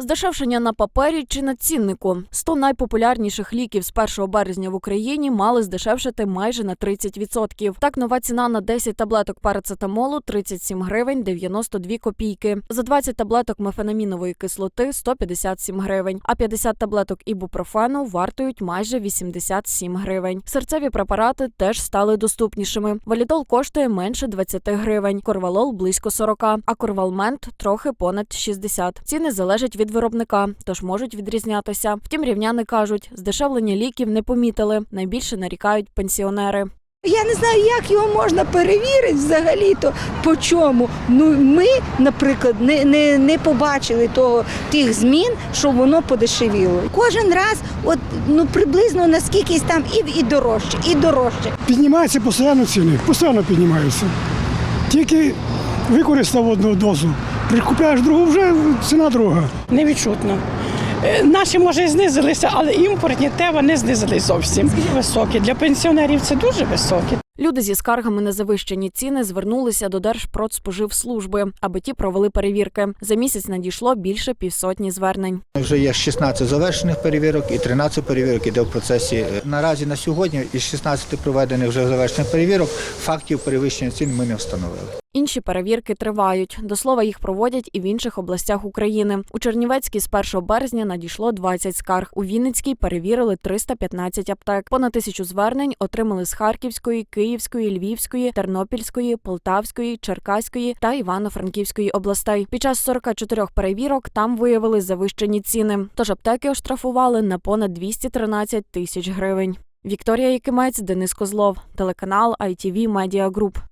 Здешевшення на папері чи на ціннику. 100 найпопулярніших ліків з 1 березня в Україні мали здешевшити майже на 30%. Так, нова ціна на 10 таблеток парацетамолу 37 гривень 92 копійки. За 20 таблеток мефенамінової кислоти 157 гривень, а 50 таблеток ібупрофену вартують майже 87 гривень. Серцеві препарати теж стали доступнішими. Валідол коштує менше 20 гривень, корвалол близько 40, а корвалмент трохи понад 60. Ціни залежать від виробника, тож можуть відрізнятися. Втім, рівняни кажуть, здешевлення ліків не помітили. Найбільше нарікають пенсіонери. Я не знаю, як його можна перевірити взагалі-то по чому. Ну ми, наприклад, не, не, не побачили того тих змін, що воно подешевіло. Кожен раз, от ну приблизно наскільки там і, і дорожче, і дорожче. Піднімаються постійно ціни, постійно піднімаються. Тільки використав одну дозу, прикупляєш другу, вже ціна друга. невідчутно. Е, Наші, може, і знизилися, але імпортні те вони знизились зовсім. Високі. Для пенсіонерів це дуже високі. Люди зі скаргами на завищені ціни звернулися до Держпродспоживслужби, аби ті провели перевірки. За місяць надійшло більше півсотні звернень. Вже є 16 завершених перевірок і 13 перевірок іде в процесі. Наразі на сьогодні із 16 проведених вже завершених перевірок фактів перевищення цін ми не встановили. Інші перевірки тривають. До слова, їх проводять і в інших областях України. У Чернівецькій з 1 березня надійшло 20 скарг. У Вінницькій перевірили 315 аптек. Понад тисячу звернень отримали з Харківської, Київської, Львівської, Тернопільської, Полтавської, Черкаської та Івано-Франківської областей. Під час 44 перевірок там виявили завищені ціни. Тож аптеки оштрафували на понад 213 тисяч гривень. Вікторія Якимець, Денис Козлов, телеканал ITV Media Group.